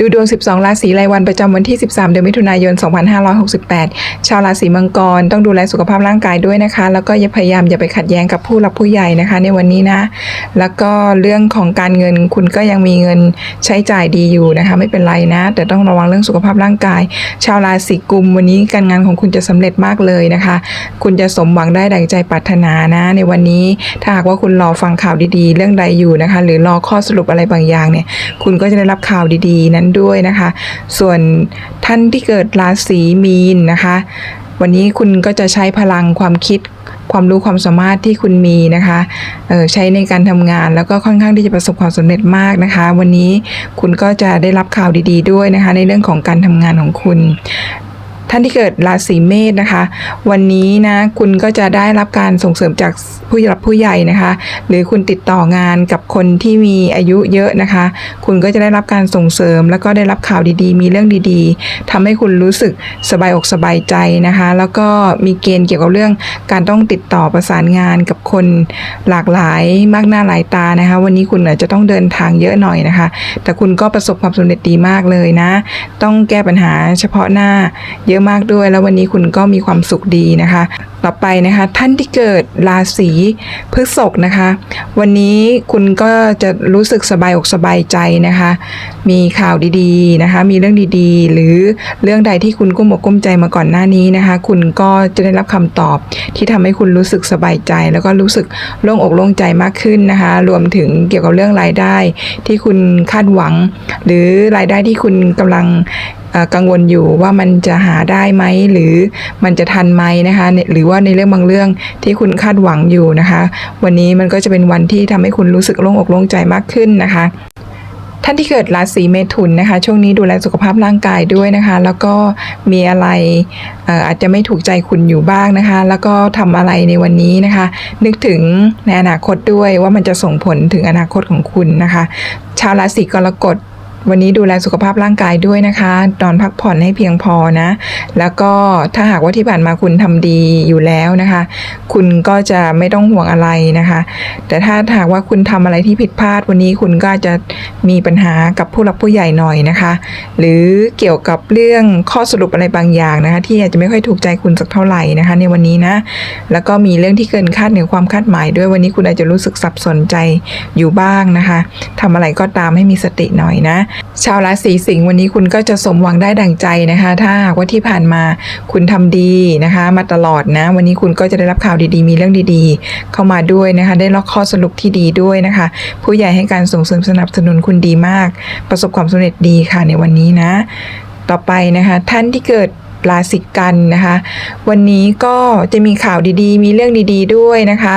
ดูดวง 12 ราศีรายวันประจำวันที่ 13 เดือนมิถุนายน 2568 ชาวราศีมังกรต้องดูแลสุขภาพร่างกายด้วยนะคะ แล้วก็อย่าพยายามอย่าไปขัดแย้งกับผู้หลักผู้ใหญ่นะคะ ในวันนี้นะ แล้วก็เรื่องของการเงินคุณก็ยังมีเงินใช้จ่ายดีอยู่นะคะ ไม่เป็นไรนะ แต่ต้องระวังเรื่องสุขภาพร่างกาย ชาวราศีกุมวันนี้การงานของคุณจะสำเร็จมากเลยนะคะ คุณจะสมหวังได้ดังใจปรารถนานะ ในวันนี้ถ้าหากว่าคุณรอฟังข่าวดีๆ เรื่องใดอยู่นะคะ หรือรอข้อสรุปอะไรบางอย่างเนี่ย คุณก็จะได้รับข่าวดีๆนั้นด้วยนะคะ ส่วนท่านที่เกิดราศีมีนนะคะ วันนี้คุณก็จะใช้พลังความคิดความรู้ความสามารถที่คุณมีนะคะเอ่อใช้ในการทำงานแล้วก็ค่อนข้างที่จะประสบความสำเร็จมากนะคะ วันนี้คุณก็จะได้รับข่าวดี ๆ ด้วยนะคะ ในเรื่องของการทำงานของคุณ ท่านที่เกิดราศีเมษนะคะ วันนี้นะคุณก็จะได้รับการส่งเสริมจากผู้หลักผู้ใหญ่นะคะ หรือคุณติดต่องานกับคนที่มีอายุเยอะนะคะ คุณก็จะได้รับการส่งเสริม แล้วก็ได้รับข่าวดีๆ มีเรื่องดีๆทำให้คุณรู้สึกสบายอกสบายใจนะคะ แล้วก็มีเกณฑ์เกี่ยวกับเรื่องการต้องติดต่อประสานงานกับคนหลากหลายมากหน้าหลายตานะคะ วันนี้คุณอาจจะต้องเดินทางเยอะหน่อยนะคะ แต่คุณก็ประสบความสำเร็จดีมากเลยนะ ต้องแก้ปัญหาเฉพาะหน้าเยอะเยอะมากด้วย แล้ววันนี้คุณก็มีความสุขดีนะคะ ต่อไปนะคะ ท่านที่เกิดราศีพฤษภนะคะ วันนี้คุณก็จะรู้สึกสบายอกสบายใจนะคะ มีข่าวดีๆนะคะ มีเรื่องดีๆ หรือเรื่องใดที่คุณกุ้มอกกุ้มใจมาก่อนหน้านี้นะคะ คุณก็จะได้รับคำตอบที่ทำให้คุณรู้สึกสบายใจ แล้วก็รู้สึกโล่งอกโล่งใจมากขึ้นนะคะ รวมถึงเกี่ยวกับเรื่องรายได้ที่คุณคาดหวัง หรือรายได้ที่คุณกำลังกังวลอยู่ว่ามันจะหาได้ไหมหรือมันจะทันไหมนะคะเนี่ยหรือว่าในเรื่องบางเรื่องที่คุณคาดหวังอยู่นะคะ วันนี้มันก็จะเป็นวันที่ทำให้คุณรู้สึกโล่งอกโล่งใจมากขึ้นนะคะท่านที่เกิดราศีเมถุนนะคะ ช่วงนี้ดูแลสุขภาพร่างกายด้วยนะคะ แล้วก็มีอะไรเอ่ออาจจะไม่ถูกใจคุณอยู่บ้างนะคะ แล้วก็ทำอะไรในวันนี้นะคะ นึกถึงในอนาคตด้วยว่ามันจะส่งผลถึงอนาคตของคุณนะคะ ชาวราศีกรกฎ วันนี้ดูแลสุขภาพร่างกายด้วยนะคะ นอนพักผ่อนให้เพียงพอนะ แล้วก็ถ้าหากว่าที่ผ่านมาคุณทำดีอยู่แล้วนะคะ คุณก็จะไม่ต้องห่วงอะไรนะคะ แต่ถ้าหากว่าคุณทำอะไรที่ผิดพลาดวันนี้คุณก็จะมีปัญหากับผู้หลักผู้ใหญ่หน่อยนะคะ หรือเกี่ยวกับเรื่องข้อสรุปอะไรบางอย่างนะคะ ที่อาจจะไม่ค่อยถูกใจคุณสักเท่าไหร่นะคะ ในวันนี้นะ แล้วก็มีเรื่องที่เกินคาดเหนือความคาดหมายด้วยวันนี้คุณอาจจะรู้สึกสับสนใจอยู่บ้างนะคะทำอะไรก็ตามให้มีสติหน่อยนะชาวราศีสิงห์วันนี้คุณก็จะสมหวังได้ดั่งใจนะคะ ถ้าหากว่าที่ผ่านมาคุณทำดีนะคะ มาตลอดนะ วันนี้คุณก็จะได้รับข่าวดีๆ มีเรื่องดีๆ เข้ามาด้วยนะคะ ได้รับข้อสรุปที่ดีด้วยนะคะ ผู้ใหญ่ให้การส่งเสริมสนับสนุนคุณดีมาก ประสบความสำเร็จดีค่ะในวันนี้นะ ต่อไปนะคะ ท่านที่เกิดราศีกันนะคะ วันนี้ก็จะมีข่าวดีๆ มีเรื่องดีๆ ด้วยนะคะ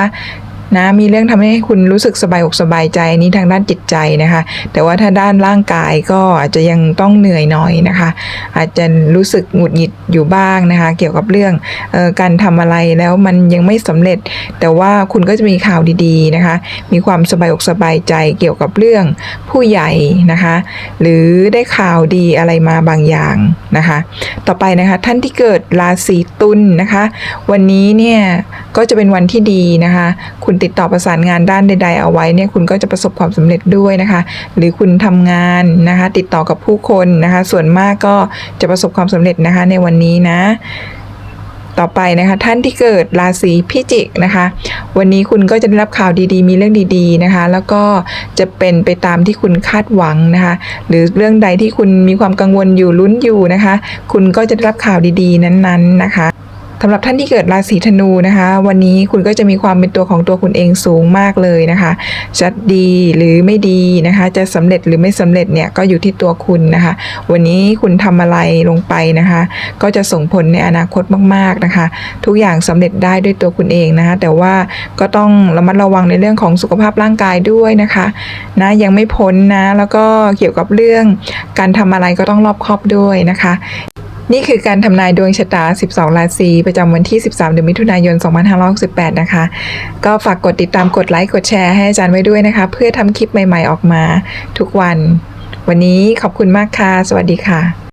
นะมีเรื่องทำให้คุณรู้สึกสบายอกสบายใจอันนี้ทางด้านจิตใจนะคะ แต่ว่าถ้าด้านร่างกายก็อาจจะยังต้องเหนื่อยหน่อยนะคะ อาจจะรู้สึกหงุดหงิดอยู่บ้างนะคะ เกี่ยวกับเรื่องออการทำอะไรแล้วมันยังไม่สำเร็จ แต่ว่าคุณก็จะมีข่าวดีๆนะคะ มีความสบายอกสบายใจเกี่ยวกับเรื่องผู้ใหญ่นะคะ หรือได้ข่าวดีอะไรมาบางอย่างนะคะ ต่อไปนะคะท่านที่เกิดราศีตุลนะคะ วันนี้เนี่ยก็จะเป็นวันที่ดีนะคะ คุณติดต่อประสานงานด้านใด ๆ เอาไว้เนี่ยคุณก็จะประสบความสำเร็จด้วยนะคะ หรือคุณทำงานนะคะ ติดต่อกับผู้คนนะคะ ส่วนมากก็จะประสบความสำเร็จนะคะในวันนี้นะต่อไปนะคะท่านที่เกิดราศีพิจิกนะคะ วันนี้คุณก็จะได้รับข่าวดีๆ มีเรื่องดีๆนะคะ แล้วก็จะเป็นไปตามที่คุณคาดหวังนะคะ หรือเรื่องใดที่คุณมีความกังวลอยู่ลุ้นอยู่นะคะ คุณก็จะได้รับข่าวดีๆ นั้นๆนะคะ สำหรับท่านที่เกิดราศีธนูนะคะ วันนี้คุณก็จะมีความเป็นตัวของตัวคุณเองสูงมากเลยนะคะจะดีหรือไม่ดีนะคะ จะสำเร็จหรือไม่สำเร็จเนี่ยก็อยู่ที่ตัวคุณนะคะ วันนี้คุณทำอะไรลงไปนะคะ ก็จะส่งผลในอนาคตมากๆนะคะ ทุกอย่างสำเร็จได้ด้วยตัวคุณเองนะคะ แต่ว่าก็ต้องระมัดระวังในเรื่องของสุขภาพร่างกายด้วยนะคะนะยังไม่พ้นนะแล้วก็เกี่ยวกับเรื่องการทำอะไรก็ต้องรอบคอบด้วยนะคะ นี่คือการทำนายดวงชะตา 12 ราศีประจำวันที่ 13เดือนมิถุนายน 2568 นะคะ ก็ฝากกดติดตามกดไลค์กดแชร์ให้อาจารย์ไว้ด้วยนะคะ เพื่อทำคลิปใหม่ๆออกมาทุกวัน วันนี้ขอบคุณมากค่ะ สวัสดีค่ะ